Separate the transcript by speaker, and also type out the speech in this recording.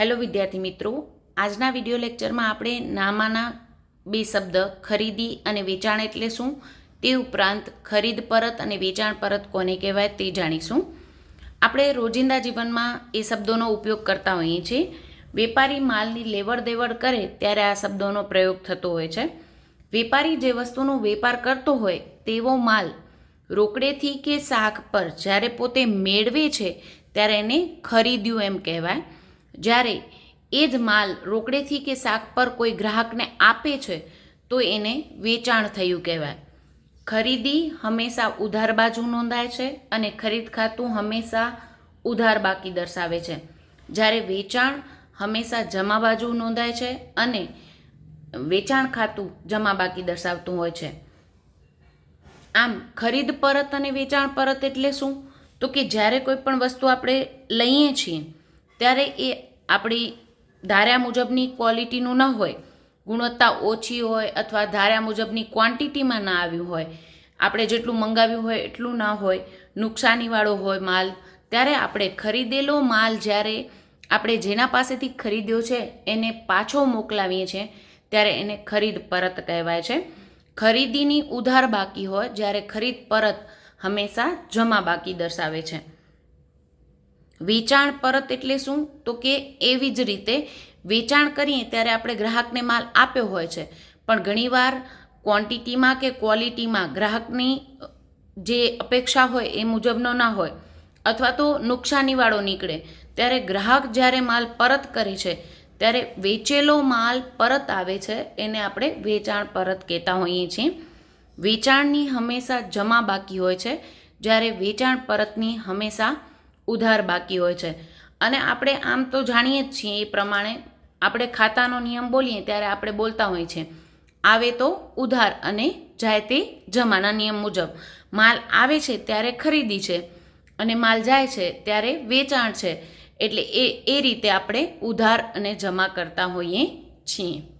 Speaker 1: Hello વિદ્યાર્થી મિત્રો, આજના વીડિયો લેક્ચરમાં આપણે નામાના બે શબ્દ ખરીદી અને વેચાણ એટલે શું, તે ઉપરાંત ખરીદ પરત અને વેચાણ પરત કોને કહેવાય તે જાણીશું. આપણે રોજિંદા જીવનમાં એ શબ્દોનો ઉપયોગ કરતા હોઈએ છીએ. વેપારી માલની લેવડ દેવડ કરે ત્યારે આ શબ્દોનો પ્રયોગ થતો હોય છે. વેપારી જે વસ્તુનો વેપાર કરતો હોય તેવો માલ રોકડેથી કે શાક પર જ્યારે પોતે મેળવે છે, ત્યારે એને ખરીદ્યું એમ કહેવાય. જ્યારે એ જ માલ રોકડેથી કે શાક પર કોઈ ગ્રાહકને આપે છે, તો એને વેચાણ થયું કહેવાય. ખરીદી હંમેશા ઉધાર બાજુ નોંધાય છે અને ખરીદ ખાતું હંમેશા ઉધાર બાકી દર્શાવે છે. જ્યારે વેચાણ હંમેશા જમા બાજુ નોંધાય છે અને વેચાણ ખાતું જમા બાકી દર્શાવતું હોય છે. આમ, ખરીદ પરત અને વેચાણ પરત એટલે શું? તો કે જ્યારે કોઈ પણ વસ્તુ આપણે લઈએ છીએ, ત્યારે એ આપણી ધાર્યા મુજબની ક્વોલિટીનું ન હોય, ગુણવત્તા ઓછી હોય અથવા ધાર્યા મુજબની ક્વોન્ટિટીમાં ના આવ્યું હોય, આપણે જેટલું મંગાવ્યું હોય એટલું ના હોય, નુકસાનીવાળો હોય માલ, ત્યારે આપણે ખરીદેલો માલ જ્યારે આપણે જેના પાસેથી ખરીદ્યો છે, એને પાછો મોકલાવીએ છીએ, ત્યારે એને ખરીદ પરત કહેવાય છે. ખરીદીની ઉધાર બાકી હોય, જ્યારે ખરીદ પરત હંમેશા જમા બાકી દર્શાવે છે. વેચાણ પરત એટલે શું? તો કે એવી જ રીતે વેચાણ કરીએ ત્યારે આપણે ગ્રાહકને માલ આપ્યો હોય છે. પણ ઘણીવાર ક્વોન્ટિટીમાં કે ક્વોલિટીમાં ગ્રાહકની જે અપેક્ષા હોય એ મુજબનો ના હોય અથવા તો નુકસાનીવાળો નીકળે. ત્યારે ગ્રાહક જ્યારે માલ પરત કરે છે, ત્યારે વેચેલો માલ પરત આવે છે એને આપણે વેચાણ પરત કહેતા હોઈએ છીએ. વેચાણની હંમેશા જમા બાકી હોય છે. જ્યારે વેચાણ પરતની હંમેશા ઉધાર બાકી હોય છે. અને આપણે આમ તો જાણીએ જ છીએ એ પ્રમાણે આપણે ખાતાનો નિયમ બોલીએ ત્યારે આપણે બોલતા હોઈએ છીએ આવે તો ઉધાર અને જાય તે જમાના નિયમ મુજબ. માલ આવે છે ત્યારે ખરીદી છે અને માલ જાય છે ત્યારે વેચાણ છે. એટલે એ એ રીતે આપણે ઉધાર અને જમા કરતા હોઈએ છીએ.